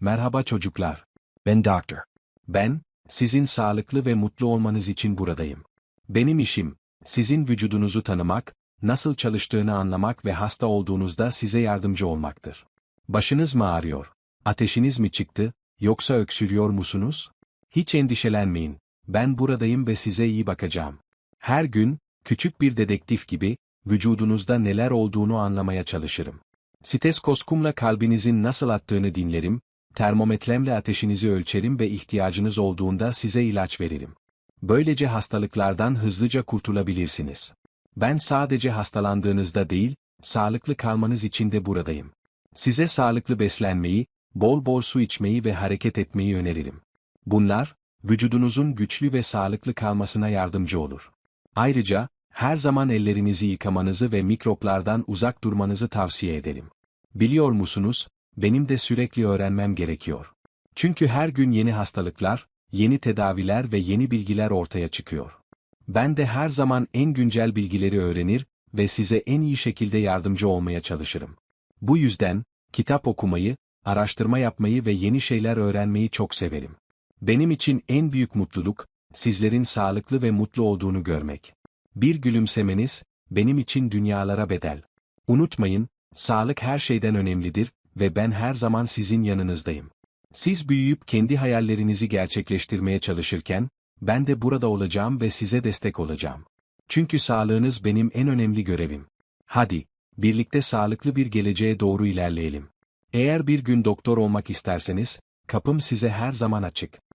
Merhaba çocuklar. Ben Doctor. Ben, sizin sağlıklı ve mutlu olmanız için buradayım. Benim işim, sizin vücudunuzu tanımak, nasıl çalıştığını anlamak ve hasta olduğunuzda size yardımcı olmaktır. Başınız mı ağrıyor? Ateşiniz mi çıktı, yoksa öksürüyor musunuz? Hiç endişelenmeyin, ben buradayım ve size iyi bakacağım. Her gün, küçük bir dedektif gibi, vücudunuzda neler olduğunu anlamaya çalışırım. Steteskoskumla kalbinizin nasıl attığını dinlerim, termometremle ateşinizi ölçerim ve ihtiyacınız olduğunda size ilaç veririm. Böylece hastalıklardan hızlıca kurtulabilirsiniz. Ben sadece hastalandığınızda değil, sağlıklı kalmanız için de buradayım. Size sağlıklı beslenmeyi, bol bol su içmeyi ve hareket etmeyi öneririm. Bunlar, vücudunuzun güçlü ve sağlıklı kalmasına yardımcı olur. Ayrıca, her zaman ellerinizi yıkamanızı ve mikroplardan uzak durmanızı tavsiye ederim. Biliyor musunuz, benim de sürekli öğrenmem gerekiyor. Çünkü her gün yeni hastalıklar, yeni tedaviler ve yeni bilgiler ortaya çıkıyor. Ben de her zaman en güncel bilgileri öğrenir ve size en iyi şekilde yardımcı olmaya çalışırım. Bu yüzden, kitap okumayı, araştırma yapmayı ve yeni şeyler öğrenmeyi çok severim. Benim için en büyük mutluluk, sizlerin sağlıklı ve mutlu olduğunu görmek. Bir gülümsemeniz, benim için dünyalara bedel. Unutmayın, sağlık her şeyden önemlidir ve ben her zaman sizin yanınızdayım. Siz büyüyüp kendi hayallerinizi gerçekleştirmeye çalışırken, ben de burada olacağım ve size destek olacağım. Çünkü sağlığınız benim en önemli görevim. Hadi, birlikte sağlıklı bir geleceğe doğru ilerleyelim. Eğer bir gün doktor olmak isterseniz, kapım size her zaman açık.